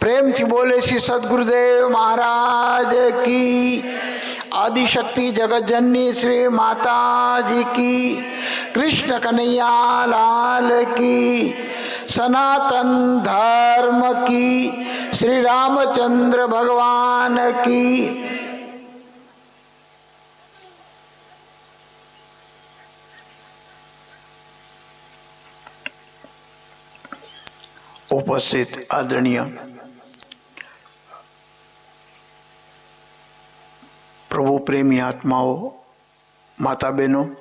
પ્રેમથી બોલે શ્રી સદગુરુદેવ મહારાજ કી આદિશક્તિ જગતજનની શ્રી માતાજી કી કૃષ્ણ કનૈયા લાલ કી સનાતન ધર્મ કી શ્રી રામચંદ્ર ભગવાન કી ઉપસ્થિત આદરણીય પ્રભુ પ્રેમી આત્માઓ માતા બહેનો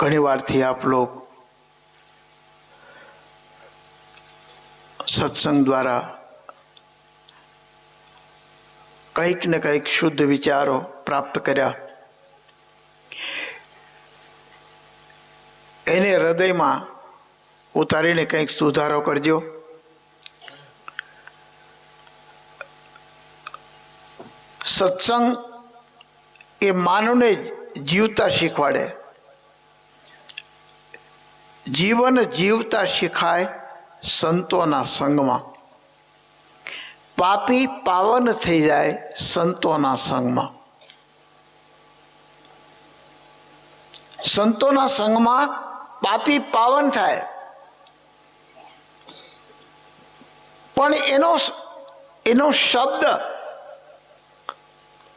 ઘણી વારથી આપ લોગ સત્સંગ દ્વારા કંઈક ને કંઈક શુદ્ધ વિચારો પ્રાપ્ત કર્યા. એને હૃદયમાં ઉતારીને કંઈક સુધારો કરજો. સત્સંગ એ માનવને જીવતા શીખવાડે. જીવન જીવતા શીખાય સંતોના સંગમાં. પાપી પાવન થઈ જાય સંતોના સંગમાં. સંતોના સંગમાં પાપી પાવન થાય. પણ એનો એનો શબ્દ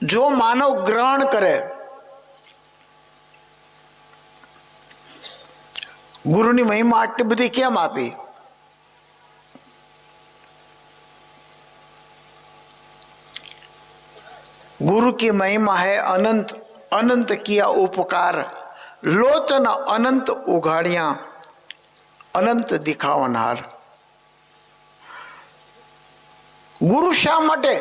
જો માનવ ગ્રહણ કરે ગુરુની મહિમા આટલી બધી કેમ આપી गुरु की महिमा है अनंत अनंत किया उपकार लोचन अनंत उघाड़िया અનંત દિખાવનાર ગુરુ શા માટે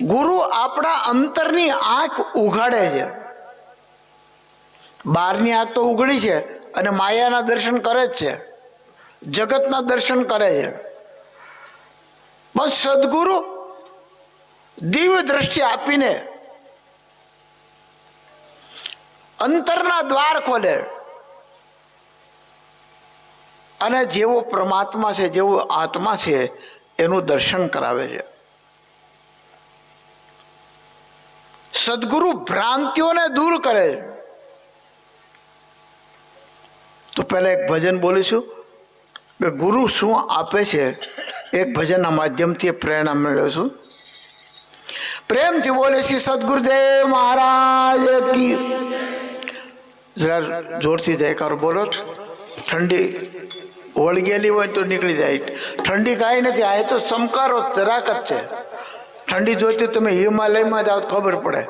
ગુરુ આપણા અંતરની આંખ ઉઘાડે છે. બહારની આંખ તો ઉઘડી છે અને માયાના દર્શન કરે જ છે. જગતના દર્શન કરે છે. પણ સદગુરુ દિવ્ય દ્રષ્ટિ આપીને અંતરના દ્વાર ખોલે. અને જેવો પરમાત્મા છે, જેવો આત્મા છે, એનું દર્શન કરાવે છે. સદગુરુ ભ્રાંતિઓને દૂર કરે તો પહેલા એક ભજન બોલીશું. કે ગુરુ શું આપે છે? એક ભજનના માધ્યમથી પ્રેરણા મેળવ્યો છું. પ્રેમથી બોલે છે, સદગુરુદેવ મહારાજ કી જરા જોરથી જયકાર બોલો ઠંડી વળગેલી હોય તો નીકળી જાય. ઠંડી કાંઈ નથી, આ તો સમકારો જરાક જ છે. ઠંડી જોઈતી તમે હિમાલયમાં જાઓ ખબર પડે.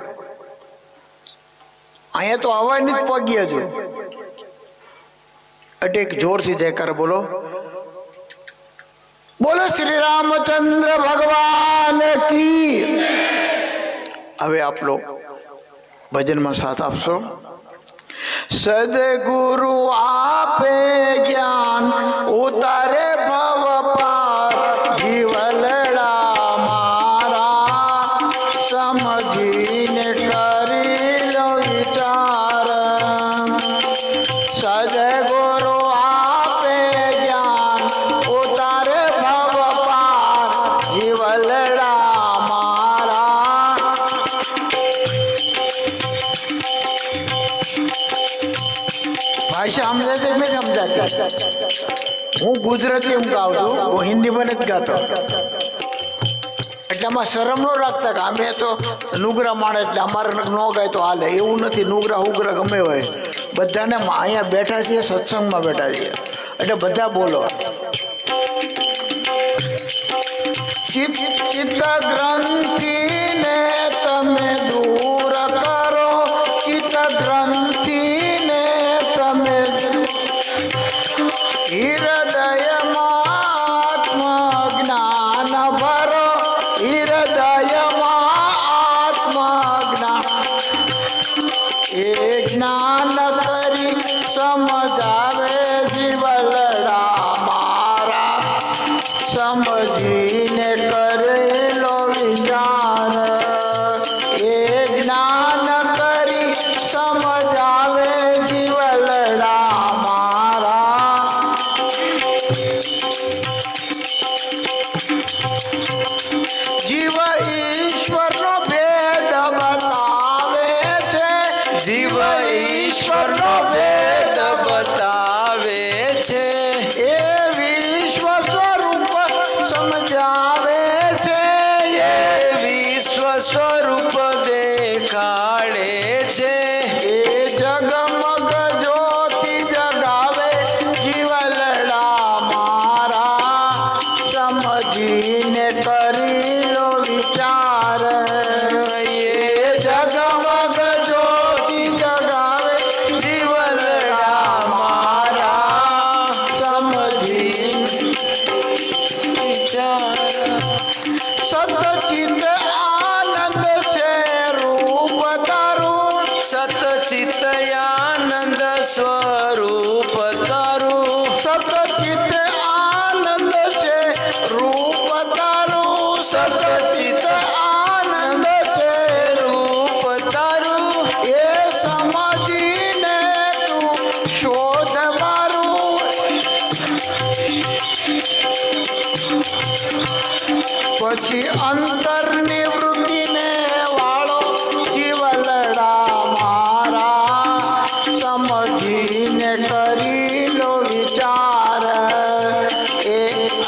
અહીંયા તો આવવાની જ પગી હજુ. એટલે એક જોરથી જયકાર બોલો. બોલો શ્રી રામચંદ્ર ભગવાન કી. હવે આપ ભજનમાં સાથ આપશો. સદગુરુ આપે જ્ઞાન, ઉતારે ભવ સમજીને કરી લો વિચાર. સદગુરુ આપે જ્ઞાન, ઉતારે ભવ પાર મારા. ભાષા સમજાય છે કે નહીં હું ગુજરાતી એમ ગાઉં છું, હું હિન્દીમાં જ ગાતો. આમાં શરમ ન રાખતા કે અમે તો નુગરા માણે એટલે અમારે ન ગાય તો હાલે. એવું નથી, નુગરા ઉગરા ગમે હોય. બધાને અહીંયા બેઠા છીએ, સત્સંગમાં બેઠા છીએ. એટલે બધા બોલો. સતચિત આનંદ છે રૂપ તારું. સતચિત આનંદ સ્વરૂપ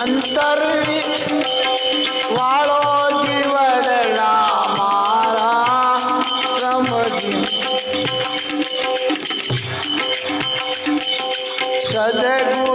અંતરની વાળો જીવલડા મારા સમજી સદગુરુ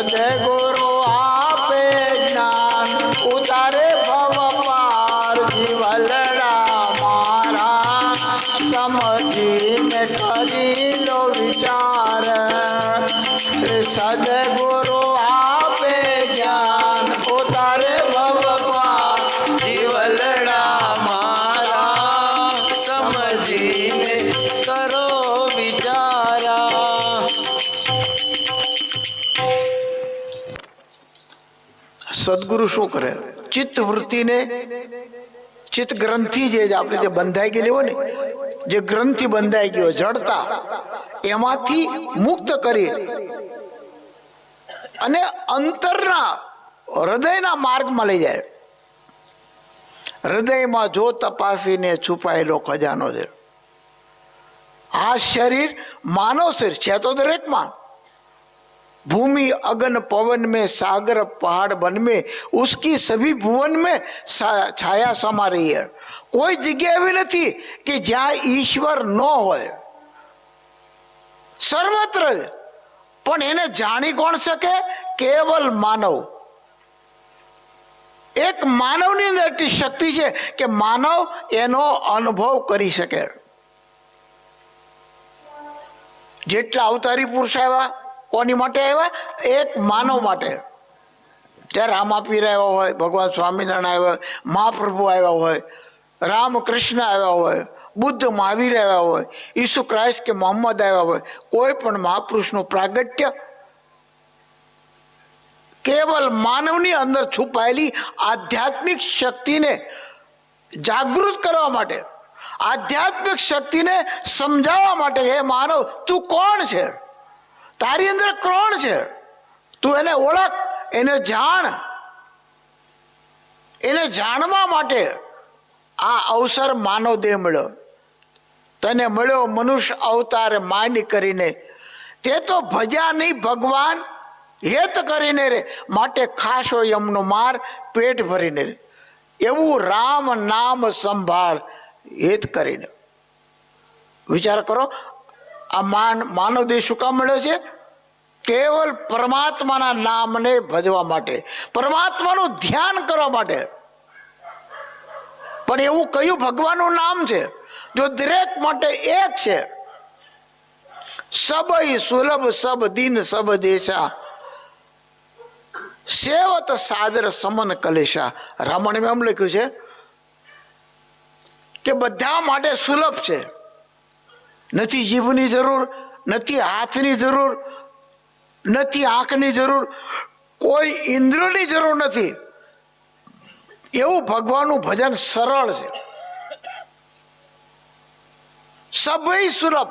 સદગુરુ આપે જ્ઞાન ઉતારે સદગુરુ શું કરે? ચિત્ત વૃત્તિને ચિત્ત ગ્રંથિ જે આપણે જે બંધાઈ ગયેલી હોય ને, જે ગ્રંથિ બંધાઈ ગયો, જડતા, એમાંથી મુક્ત કરી અને અંતરના હૃદયના માર્ગમાં લઈ જાય. હૃદયમાં જો તપાસીને છુપાયેલો ખજાનો છે. આ શરીર માનવ શરીર છે તો દરેકમાં. भूमि अगन पवन में सागर पहाड़ वन में उसकी सभी भुवन में सा- छाया समा रही है કોઈ જગ્યા એવી નથી કે જ્યાં ઈશ્વર ન હોય સર્વત્ર જ. પણ એને જાણી કોણ શકે કેવલ માનવ એક માનવની અંદર એટલી શક્તિ છે કે માનવ એનો અનુભવ કરી શકે જેટલા અવતારી પુરુષ આવ્યા કોની માટે આવ્યા? એક માનવ માટે. ત્યારે રામાપીર આવ્યા હોય, ભગવાન સ્વામિનારાયણ આવ્યા હોય, મહાપ્રભુ આવ્યા હોય, રામકૃષ્ણ આવ્યા હોય, બુદ્ધ મહાવીર આવ્યા હોય, ઈસુ ક્રાઇસ્ટ કે મોહમ્મદ આવ્યા હોય, કોઈ પણ મહાપુરુષનું પ્રાગટ્ય કેવલ માનવની અંદર છુપાયેલી આધ્યાત્મિક શક્તિને જાગૃત કરવા માટે, આધ્યાત્મિક શક્તિને સમજાવવા માટે, હે માનવ, તું કોણ છે? તારી અંદર કોણ છે? તું એને ઓળખ, એને જાણ. એને જાણવા માટે આ અવસર માનવ દેહ મળ્યો. તને મળ્યો મનુષ્ય અવતાર માની કરીને. તે તો ભજા નહીં, ભગવાન હેત કરીને રે. માટે ખાસ હોય એમનો માર પેટ ભરીને રે. એવું રામ નામ સંભાળ હેત કરીને. વિચાર કરો આ માન માનવ દેહ શું કામ મળ્યો છે? કેવલ પરમાત્માના નામને ભજવા માટે, પરમાત્માનું ધ્યાન કરવા માટે. પણ એવું કયું ભગવાનનું નામ છે, જો દરેક માટે એક છે? સબ સુલભ સબ દિન સબ દેશા. સેવત સાદર સમન કલેશા. રામાયણમાં એમ લખ્યું છે કે બધા માટે સુલભ છે. નથી જીભની જરૂર, નથી હાથની જરૂર, નથી આંખની જરૂર, કોઈ ઇન્દ્રની જરૂર નથી. એવું ભગવાનનું ભજન સરળ છે. સભય સુલભ,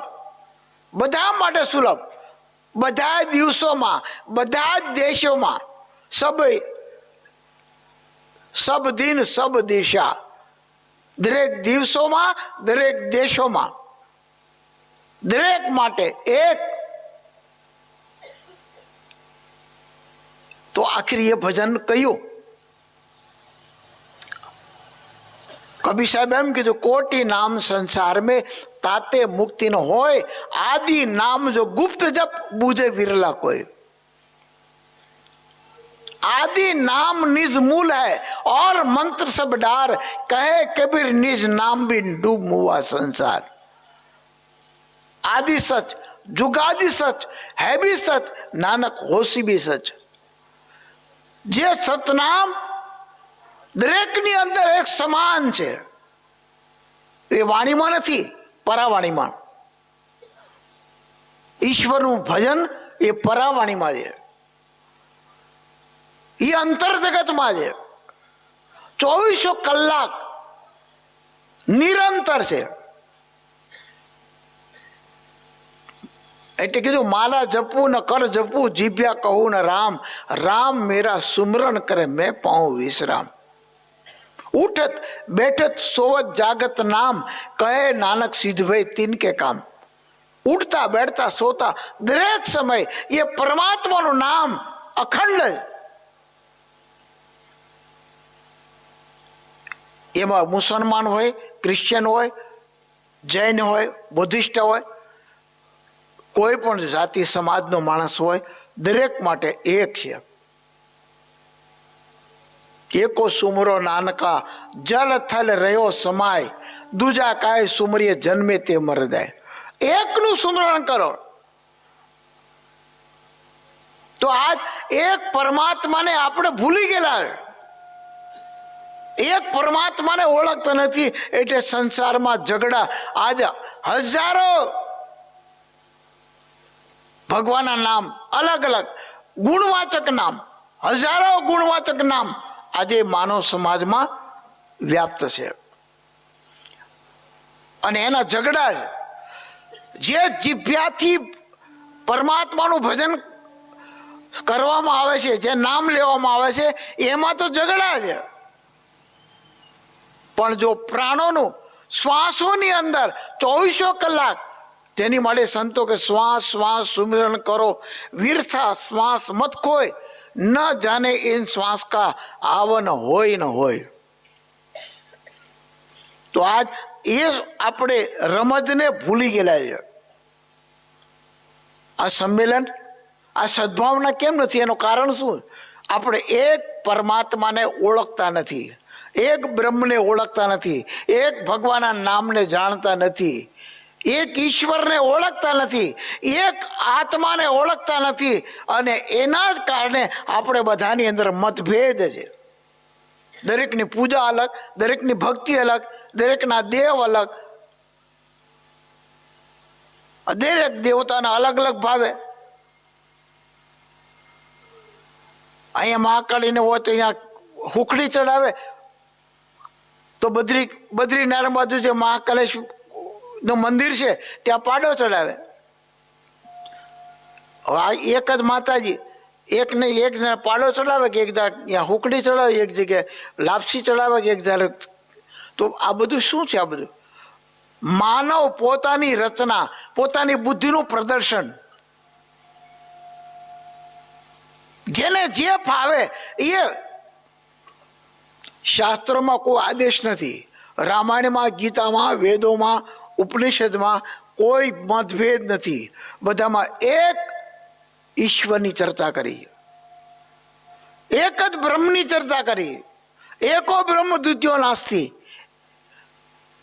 બધા માટે સુલભ, બધા દિવસોમાં, બધા જ દેશોમાં સભય સબ દિન સબ દિશા. દરેક દિવસોમાં, દરેક દેશોમાં. દરેક માટે એક તો આખરી એ ભજન કહ્યું કબીર સાહેબ એમ કીધું કોટી નામ સંસાર મેં તાતે મુક્તિ ન હોય આદિ નામ જો ગુપ્ત જપ બુજે વિરલા કોઈ आदि नाम निज मूल है और मंत्र सब डार कहे कबीर निज नाम भी डूब मुआ संसार आदि सच जुगादि सच है भी सच नानक होशी भी सच જે સતનામ દરેકની અંદર એક સમાન છે એ વાણીમાં નથી પરાવાણીમાં ઈશ્વરનું ભજન એ પરાવાણીમાં છે એ અંતર જગતમાં છે ચોવીસો કલાક નિરંતર છે એટલે કીધું, માલા જપવું ન કર જપવું જીભ્યા કહું ન રામ. રામ મેરા સુમરણ કરે, મેં પાઉં વિશ્રામ. ઉઠત, બેઠત, સોવત, જાગત નામ. કહે નાનક સિદ્ધભાઈ તીન કે કામ. ઉઠતા, બેઠતા, સોતા, દરેક સમય એ પરમાત્માનું નામ અખંડ એમાં મુસલમાન હોય, ક્રિશ્ચિયન હોય, જૈન હોય, બુદ્ધિસ્ટ હોય કોઈ પણ જાતિ સમાજનો માણસ હોય, દરેક માટે એક છે. એકો સુમરો નાનકા, જલ થલ રહ્યો સમાય, દૂજા કાય સુમરીએ જન્મે તે મર જાય એકનું સુમરણ કરો. તો આજ એક પરમાત્માને આપણે ભૂલી ગયેલા એક પરમાત્માને ઓળખતા નથી, એટલે સંસારમાં ઝઘડા. આજે હજારો ભગવાનના નામ અલગ અલગ. ગુણવાચક નામ, હજારો ગુણવાચક નામ આજે માનવ સમાજમાં વ્યાપ્ત છે. અને એના ઝઘડા જે જીભ્યાથી પરમાત્માનું ભજન કરવામાં આવે છે, જે નામ લેવામાં આવે છે, એમાં તો ઝઘડા છે પણ જો પ્રાણોનું શ્વાસોની અંદર ચોવીસો કલાક તેની માટે સંતો કે શ્વાસ શ્વાસ સુમિરણ કરો. વીરથા શ્વાસ મત કોઈ ન જાને એ શ્વાસ કા આવન હોય ન હોય. તો આજ એ આપણે રમતને ભૂલી ગયેલા છે. આ સંમેલન, આ સદભાવના કેમ નથી? એનું કારણ શું? આપણે એક પરમાત્માને ઓળખતા નથી. એક બ્રહ્મને ઓળખતા નથી. એક ભગવાનના નામને જાણતા નથી. એક ઈશ્વરને ઓળખતા નથી, એક આત્માને ઓળખતા નથી અને એના જ કારણે આપણે બધાની અંદર મતભેદ છે. દરેકની પૂજા અલગ, દરેકની ભક્તિ અલગ, દરેકના દેવ અલગ. દરેક દેવતાના અલગ અલગ ભાવે. અહીંયા મહાકાળીને હોય તો અહીંયા હુકડી ચડાવે. તો બદ્રી બદ્રીનારાયણ બાજુ જે મહાકાલેશ નું મંદિર છે, ત્યાં પાડો ચડાવે. આ એક જ માતાજી, એક ને એક પાડો ચડાવે કે એક જગ્યા હુકડી ચડાવે, એક જગ્યાએ લાપસી ચડાવે કે એક જયારે તો આ બધું શું છે આ બધું? માનવ પોતાની રચના, પોતાની બુદ્ધિનું પ્રદર્શન. જેને જે ફાવે એ શાસ્ત્રોમાં કોઈ આદેશ નથી. રામાયણમાં, ગીતામાં, વેદોમાં ઉપનિષદમાં કોઈ મતભેદ નથી. બધામાં એક ઈશ્વરની ચર્ચા કરી. એક જ બ્રહ્મની ચર્ચા કરી. એકો બ્રહ્મ દ્વિતીયો નાસ્તી.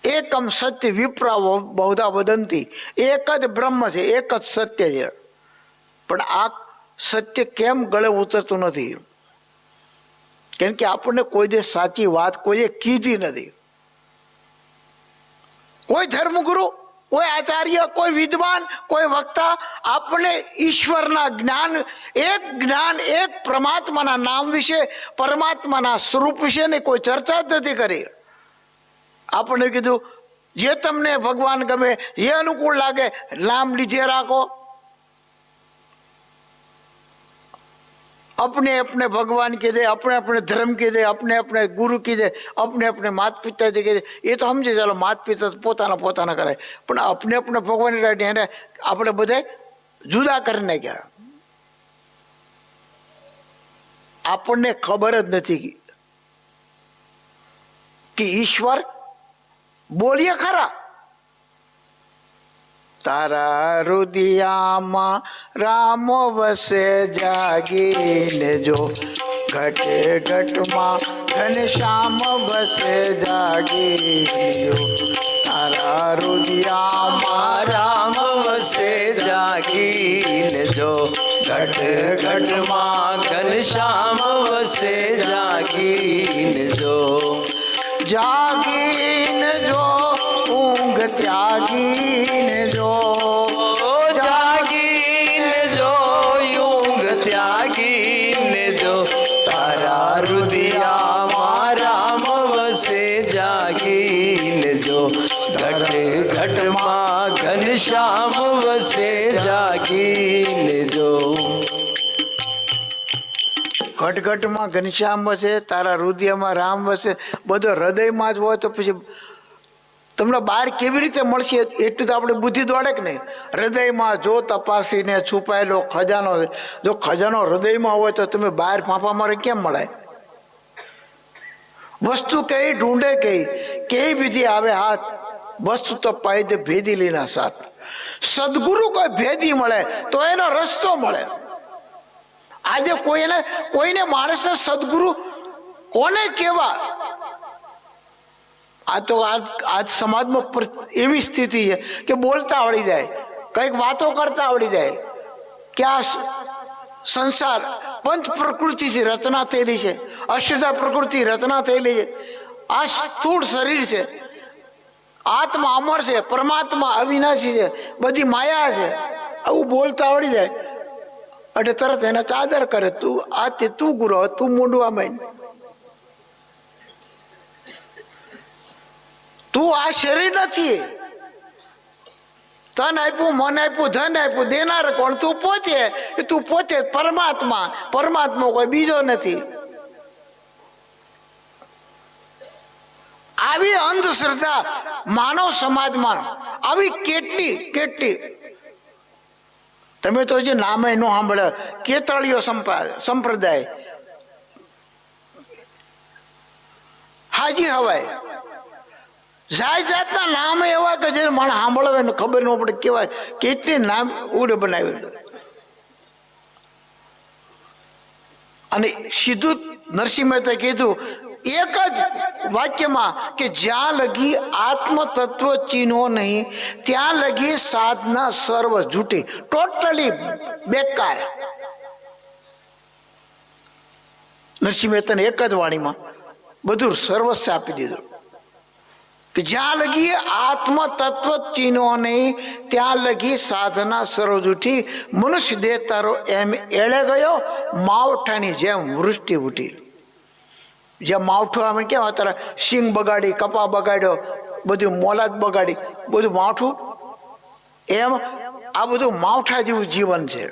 એકમ સત્ય વિપ્રા બહુધા વદંતી. એક જ બ્રહ્મ છે, એક જ સત્ય છે. પણ આ સત્ય કેમ ગળે ઉતરતું નથી? કેમ કે આપણને કોઈ દે સાચી વાત કોઈએ કીધી નથી. કોઈ ધર્મગુરુ, કોઈ આચાર્ય, કોઈ વિદ્વાન, કોઈ વક્તા, આપણે ઈશ્વરના જ્ઞાન, એક જ્ઞાન, એક પરમાત્માના નામ વિશે, પરમાત્માના સ્વરૂપ વિશેની કોઈ ચર્ચા જ નથી કરી. આપણે કીધું, જે તમને ભગવાન ગમે, એ અનુકૂળ લાગે, નામ લીધે રાખો. अपने अपने भगवान के दे अपने अपने धर्म के दे अपने अपने गुरु की दे अपने अपने माता पिता के दे એ તો સમજે ચાલો માતા પિતા તો પોતાના પોતાના કરે પણ अपने अपने ભગવાન એને આપણે બધા જુદા કરી નાખ્યા આપણને ખબર જ નથી કે ઈશ્વર બોલીએ ખરા તારા રુદિયામાં રામ વસે જાગીને જો. ઘટે ઘટમાં ઘનશ્યામ વસે જાગી તારા રુદિયામાં રામ વસે જાગીને જો. ઘટ ઘટમાં ઘનશ્યામ વસે જાગીને જો. જાગી ત્યાગીને જો જાગીને જો ઊંઘ ત્યાગીને જો તારા રુદિયા મારા વસે જાગીને જો ઘટ ઘટમાં ઘનશ્યામ વસે જાગીને જો ઘટઘટમાં ઘનશ્યામ વસે તારા હૃદયમાં રામ વસે બધો હૃદયમાં જ હોય તો પછી તમને બહાર કેવી રીતે મળશે એટલું તો આપણે બુદ્ધિ દોડે કે નહીં? હૃદયમાં જો તપાસીને છુપાયેલો ખજાનો જો ખજાનો હૃદયમાં હોય તો તમે બહાર ફાંફા મારે કેમ મળે? વસ્તુ કઈ, ઢૂંઢે કઈ? કઈ બીજી આવે હાથ? વસ્તુ તો પાઈ દે ભેદી લીના સાથ. સદગુરુ કોઈ ભેદી મળે તો એનો રસ્તો મળે. આજે કોઈને કોઈને માણસને સદગુરુ કોને કેવા? આ તો આજ આજ સમાજમાં એવી સ્થિતિ છે કે બોલતા આવડી જાય, કંઈક વાતો કરતા આવડી જાય. કે આ સંસાર પંચ પ્રકૃતિથી રચના થયેલી છે, અશુદ્ધા પ્રકૃતિ રચના થયેલી છે. આ સ્થૂળ શરીર છે, આત્મા અમર છે, પરમાત્મા અવિનાશી છે, બધી માયા છે. આવું બોલતા આવડી જાય. એટલે તરત એને ચાદર કરે, તું આ તે તું ગુરુ તું મૂંડવા માંડ. તું આ શરીર નથી. તન આપ્યું, મન આપ્યું, ધન આપ્યું, દેનાર કોણ? તું પોતે. તું પોતે પરમાત્મા. પરમાત્મા કોઈ બીજો નથી. આવી અંધશ્રદ્ધા માનવ સમાજમાં આવી કેટલી કેટલી? તમે તો જે નામે ન સાંભળે કેતળીઓ સંપ્રા- સંપ્રદાય. હાજી હવાય. જાત જાતના નામ એવા કે જે માણસ સાંભળવે ને ખબર ન પડે કેવાય કેટલી નામ ઉડે બનાવી અને સીધું નરસિંહ મહેતા કીધું, એક જ વાક્યમાં કે જ્યાં લગી આત્મ તત્વ ચીનો નહીં, ત્યાં લગી સાધના સર્વ જૂટી ટોટલી બેકાર. નરસિંહ મહેતાને એક જ વાણીમાં બધું સર્વસ્વ આપી દીધું. કે જ્યાં લગી આત્મ તત્વ ચિહ્નો નહીં, ત્યાં લગી સાધના સરોજ ઉઠી, મનુષ્ય દેહ તારો એમ એળે ગયો, માવઠાની જેમ વૃષ્ટિ ઉઠી. જે માવઠું આમ કેમ અત્યારે સિંગ બગાડી, કપા બગાડ્યો, બધું મોલાદ બગાડી, બધું માવઠું? એમ આ બધું માવઠા જેવું જીવન છે.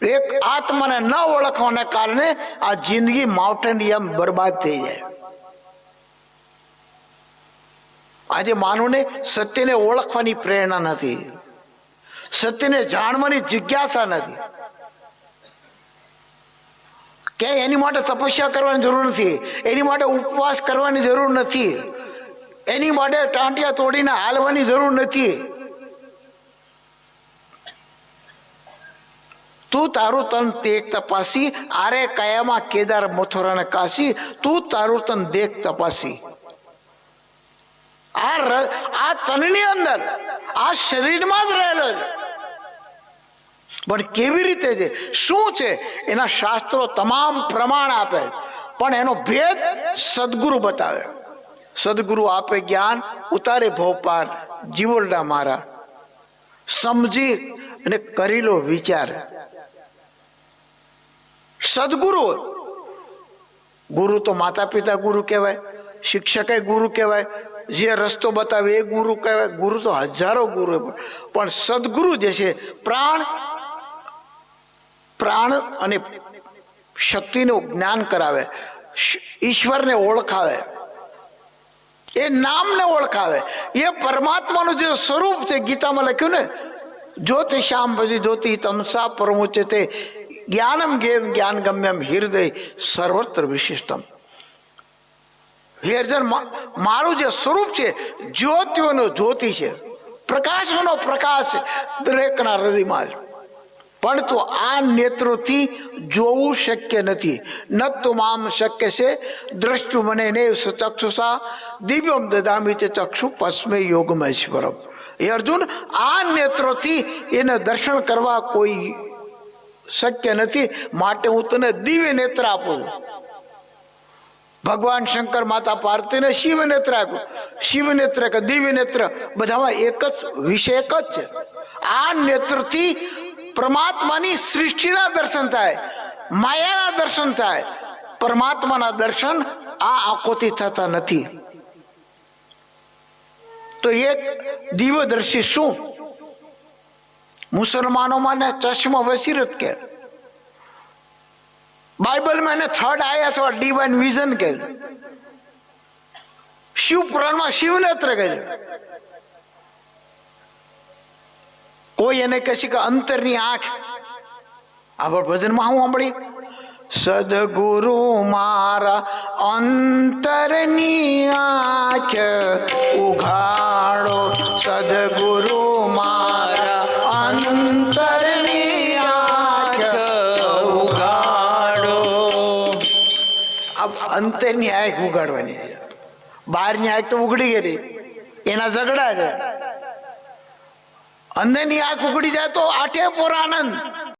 એક આત્માને ન ઓળખવાને કારણે આ જિંદગી માવઠાની એમ બરબાદ થઈ જાય. આજે માનવને સત્યને ઓળખવાની પ્રેરણા નથી. સત્યને જાણવાની જિજ્ઞાસા નથી. કે એની માટે તપસ્યા કરવાની જરૂર નથી. એની માટે ઉપવાસ કરવાની જરૂર નથી. એની માટે ટાંટિયા તોડીને હાલવાની જરૂર નથી. તું તારું તન દેખ તપાસી. આરે કયામાં કેદાર મથુરાને કાશી. તું તારું તન દેખ તપાસી. આ આ તનની અંદર, આ શરીરમાં જ રહેલો પણ કેવી રીતે છે? શું છે? એના શાસ્ત્રો તમામ પ્રમાણ આપે પણ એનો ભેદ સદગુરુ બતાવે. સદગુરુ આપે જ્ઞાન, ઉતારે ભોપાર જીવોરડા મારા. સમજી અને કરી લો વિચાર. સદગુરુ ગુરુ તો માતા પિતા ગુરુ કહેવાય, શિક્ષકે ગુરુ કહેવાય જે રસ્તો બતાવે એ ગુરુ કહેવાય. ગુરુ તો હજારો ગુરુ પણ સદગુરુ જે છે, પ્રાણ પ્રાણ અને શક્તિનું જ્ઞાન કરાવે. ઈશ્વરને ઓળખાવે. એ નામને ઓળખાવે. એ પરમાત્માનું જે સ્વરૂપ છે, ગીતામાં લખ્યું ને, જ્યોતિ શ્યામ પછી જ્યોતિ તમસા પરમુચ્ય તે જ્ઞાનમ ગેમ જ્ઞાન ગમ્યમ હૃદય સર્વત્ર વિશિષ્ટમ. હે અર્જુન મારું જે સ્વરૂપ છે, જ્યોતિઓનો જ્યોતિ છે. પ્રકાશોનો પ્રકાશ દરેકના હૃદયમાં પણ તો આ નેત્રોથી જોવું શક્ય નથી. ન તો મામ શક્ય છે. દ્રષ્ટુ મને ને ચક્ષુષા દિવ્યમ દદામી તે ચક્ષુ પસ્મે યોગમેશ્વરમ. એ અર્જુન, આ નેત્રોથી એને દર્શન કરવા કોઈ શક્ય નથી. માટે હું તને દિવ્ય નેત્ર આપું. છું ભગવાન શંકર માતા પાર્વતીને શિવ નેત્ર આપ્યું. શિવ નેત્ર કે દિવ્ય નેત્ર બધામાં એક જ વિષય એક જ છે. આ નેત્રથી પરમાત્માની સૃષ્ટિના દર્શન થાય, માયાના દર્શન થાય. પરમાત્માના દર્શન આ આંખોથી થતા નથી. તો એક દિવ્યદર્શી શું? મુસલમાનોમાં ચશ્મા વસીરત કે? બાઇબલમાં એને થર્ડ આયા અથવા ડિવાઇન વિઝન કે શિવ પુરાણમાં શિવનેત્ર કહ્યું. કોઈ એને કહે છે કે અંતરની આંખ. આગળ ભજનમાં હું સાંભળી સદગુરુ મારા અંતરની આંખ ઉઘાડો. સદગુરુ મારા આ અંતરની આંખ ઉગાડવાની છે બહારની આંખ તો ઉઘડી ગયેલી એના ઝઘડા છે અંદરની આંખ ઉઘડી જાય તો આઠે પોર આનંદ